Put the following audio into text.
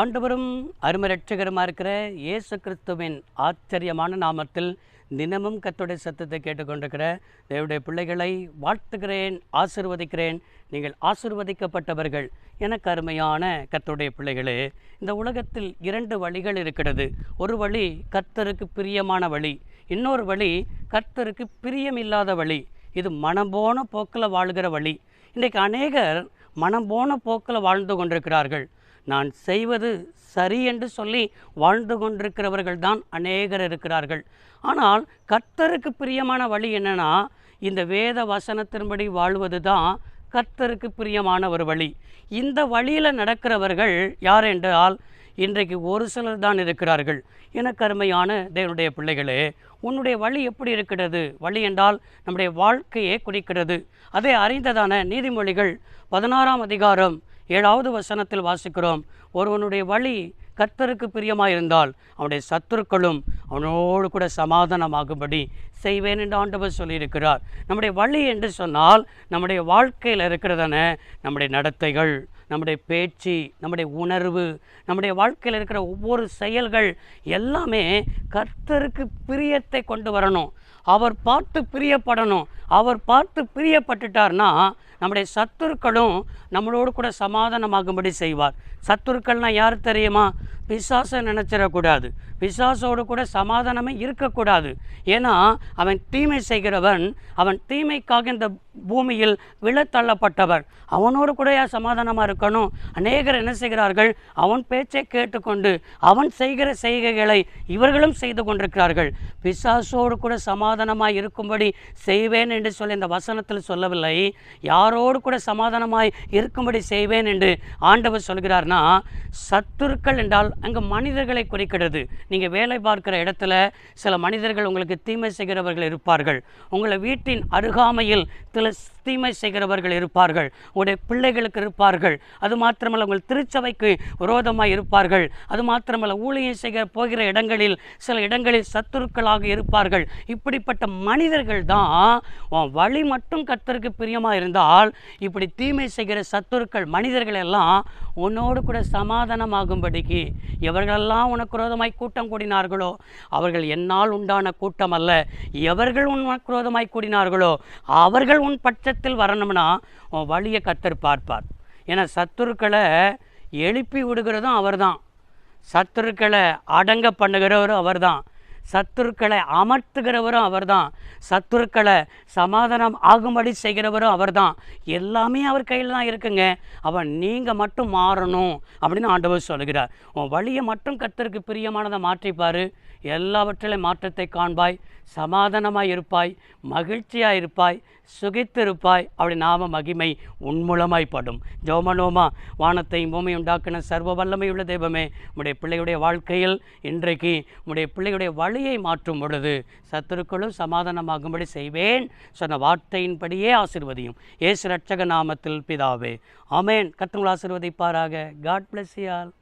ஆண்டவரும் அருமரட்சகருமாக இருக்கிற இயேசு கிறிஸ்துவின் ஆச்சரியமான நாமத்தில் தினமும் கத்துடைய சத்தத்தை கேட்டுக்கொண்டிருக்கிற தேவடைய பிள்ளைகளை வாழ்த்துகிறேன் ஆசிர்வதிக்கிறேன். நீங்கள் ஆசிர்வதிக்கப்பட்டவர்கள். எனக்கு அருமையான கத்துடைய பிள்ளைகளே இந்த உலகத்தில் இரண்டு வழிகள் இருக்கிறது. ஒரு வழி கர்த்தருக்கு பிரியமான வழி இன்னொரு வழி கர்த்தருக்கு பிரியமில்லாத வழி. இது மனம் போன போக்கில் வாழ்கிற வழி. இன்றைக்கு அநேகர் மனம் போன போக்கில் வாழ்ந்து கொண்டிருக்கிறார்கள். நான் செய்வது சரி என்று சொல்லி வாழ்ந்து கொண்டிருக்கிறவர்கள் தான் அநேகர் இருக்கிறார்கள். ஆனால் கர்த்தருக்கு பிரியமான வழி என்னென்னா இந்த வேத வசனத்தின்படி வாழ்வது தான் கர்த்தருக்கு பிரியமான ஒரு வழி. இந்த வழியில் நடக்கிறவர்கள் யார் என்றால் இன்றைக்கு ஒரு சிலர் தான் இருக்கிறார்கள். என கருமையான தேவனுடைய பிள்ளைகளே உன்னுடைய வழி எப்படி இருக்கிறது? வழி என்றால் நம்முடைய வாழ்க்கையே குறிக்கிறது. அதை அறிந்ததான நீதிமொழிகள் பதினாறாம் அதிகாரம் ஏழாவது வசனத்தில் வாசிக்கிறோம் ஒருவனுடைய வழி கர்த்தருக்கு பிரியமாக இருந்தால் அவனுடைய சத்துருக்களும் அவனோடு கூட சமாதானமாகும்படி செய்வேன் என்று ஆண்டவர் சொல்லியிருக்கிறார். நம்முடைய வழி என்று சொன்னால் நம்முடைய வாழ்க்கையில் இருக்கிறதான நம்முடைய நடத்தைகள் நம்முடைய பேச்சு நம்முடைய உணர்வு நம்முடைய வாழ்க்கையில் இருக்கிற ஒவ்வொரு செயல்கள் எல்லாமே கர்த்தருக்கு பிரியத்தை கொண்டு வரணும். அவர் பார்த்து பிரியப்படணும். அவர் பார்த்து பிரியப்பட்டுட்டார்னா நம்முடைய சத்துருக்களும் நம்மளோடு கூட சமாதானமாகும்படி செய்வார். சத்துருக்கள்னால் யார் தெரியுமா? பிசாசை நினச்சிடக்கூடாது. பிசாசோடு கூட சமாதானமே இருக்கக்கூடாது. ஏன்னா அவன் தீமை செய்கிறவன் அவன் தீமைக்காக இந்த பூமியில் விழத்தள்ளப்பட்டவர். அவனோடு கூட யார் சமாதானமாக இருக்கணும்? அநேகர் என்ன செய்கிறார்கள்? அவன் பேச்சை கேட்டுக்கொண்டு அவன் செய்கிற செய்கைகளை இவர்களும் செய்து கொண்டிருக்கிறார்கள். பிசாசோடு கூட சமாதானமாய் இருக்கும்படி செய்வேன் என்று சொல்லி இந்த வசனத்தில் சொல்லவில்லை. யாரோடு கூட சமாதானமாய் இருக்கும்படி செய்வேன் என்று ஆண்டவர் சொல்கிறார்னா சத்துருக்கள் என்றால் அங்கே மனிதர்களை குறிக்கிறது. நீங்கள் வேலை பார்க்கிற இடத்துல சில மனிதர்கள் உங்களுக்கு தீமை செய்கிறவர்கள் இருப்பார்கள். உங்களை வீட்டின் அருகாமையில் சில தீமை செய்கிறவர்கள் இருப்பார்கள். உங்களுடைய பிள்ளைகளுக்கு இருப்பார்கள். அது மாத்திரமல்ல உங்கள் திருச்சபைக்கு விரோதமாக இருப்பார்கள். அது மாத்திரமல்ல ஊழியம் செய்ய போகிற இடங்களில் சில இடங்களில் சத்துருக்களாக இருப்பார்கள். இப்படிப்பட்ட மனிதர்கள் தான் உன் வழி மட்டும் கர்த்தருக்கு பிரியமாக இருந்தால் இப்படி தீமை செய்கிற சத்துருக்கள் மனிதர்கள் எல்லாம் உன்னோடு கூட சமாதானமாகும்படிக்கு எவர்களெல்லாம் உனக்கு ரோதமாய் கூட்டம் கூடினார்களோ? அவர்கள் என்னால் உண்டான கூட்டம் அல்ல. எவர்கள் உனக்கு குரோதமாய் கூடினார்களோ? அவர்கள் உன் பட்சத்தில் வரணும்னா உன் வழியை கத்தர் பார்ப்பார். ஏன்னா சத்துருக்களை எழுப்பி விடுகிறதும் அவர் தான் சத்துருக்களை அடங்க பண்ணுகிறவரும் அவர்தான். சத்துருக்களை அமர்த்துகிறவரும் அவர்தான். சத்துருக்களை சமாதானம் ஆகும்படி செய்கிறவரும் அவர்தான். எல்லாமே அவர் கையில் தான் இருக்குங்க. அவன் நீங்கள் மட்டும் மாறணும் அப்படின்னு ஆண்டவர் சொல்கிறார் உன் வழியை மட்டும் கத்தருக்கு பிரியமானதை மாற்றிப்பார் எல்லாவற்றிலும் மாற்றத்தை காண்பாய். சமாதானமாய் இருப்பாய். மகிழ்ச்சியாக இருப்பாய். சுகித்திருப்பாய் அப்படி நாம மகிமை உன்மூலமாய் படும். ஜோமனோமா வானத்தையும் பூமி உண்டாக்கின சர்வ வல்லமையுள்ள தெய்வமே உடைய பிள்ளையுடைய வாழ்க்கையில் இன்றைக்கு உடைய பிள்ளையுடைய வழியை மாற்றும் பொழுது சத்துருக்களும் சமாதானமாகும்படி செய்வேன் சொன்ன வார்த்தையின்படியே ஆசிர்வதியும். ஏசு ரட்சக நாமத்தில் பிதாவே. ஆமேன். கத்துங்களை ஆசிர்வதிப்பாராக. காட் பிளஸ் யால்